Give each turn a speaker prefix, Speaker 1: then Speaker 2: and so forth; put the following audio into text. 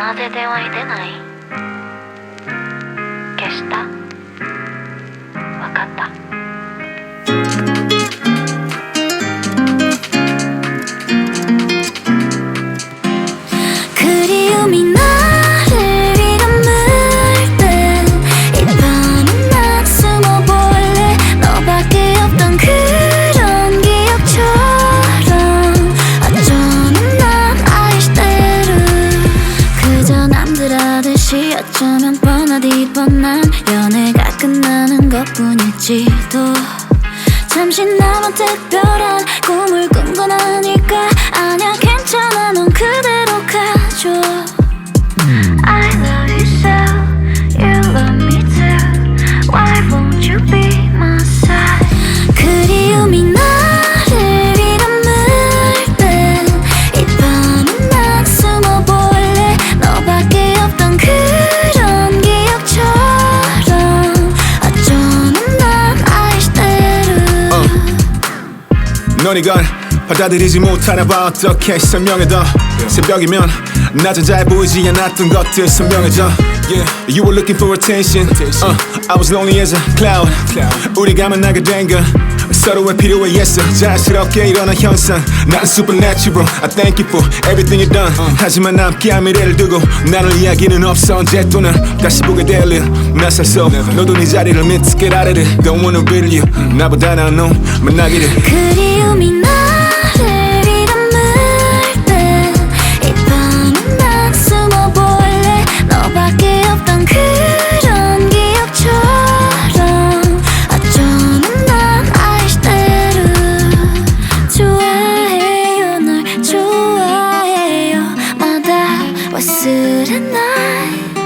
Speaker 1: なぜ電話に出ない？
Speaker 2: 어쩌면 뻔하디 뻔한 연애가 끝나는 것뿐일지도. 잠시 나만 특별한 넌
Speaker 3: 이걸 받아들이지 못하나 봐 어떻게 설명해도 새벽이면 낮은 잘 보이지 않았던 것들 선명해져. You were looking for attention uh, I was lonely as a cloud 우리가 만나게 된건 서로의 필요에 애써 자연스럽게 일어난 현상. 난 supernatural. I thank you for everything you done. 하지만 남기한 미래를 두고 나눌 이야기는 없어. 언제 또는 다시 보게 될 일. 나살서 너도 네 자리를 믿게 라르르 Don't wanna be you. 나보다 놈 만나기를.
Speaker 2: 그리움이 나 tonight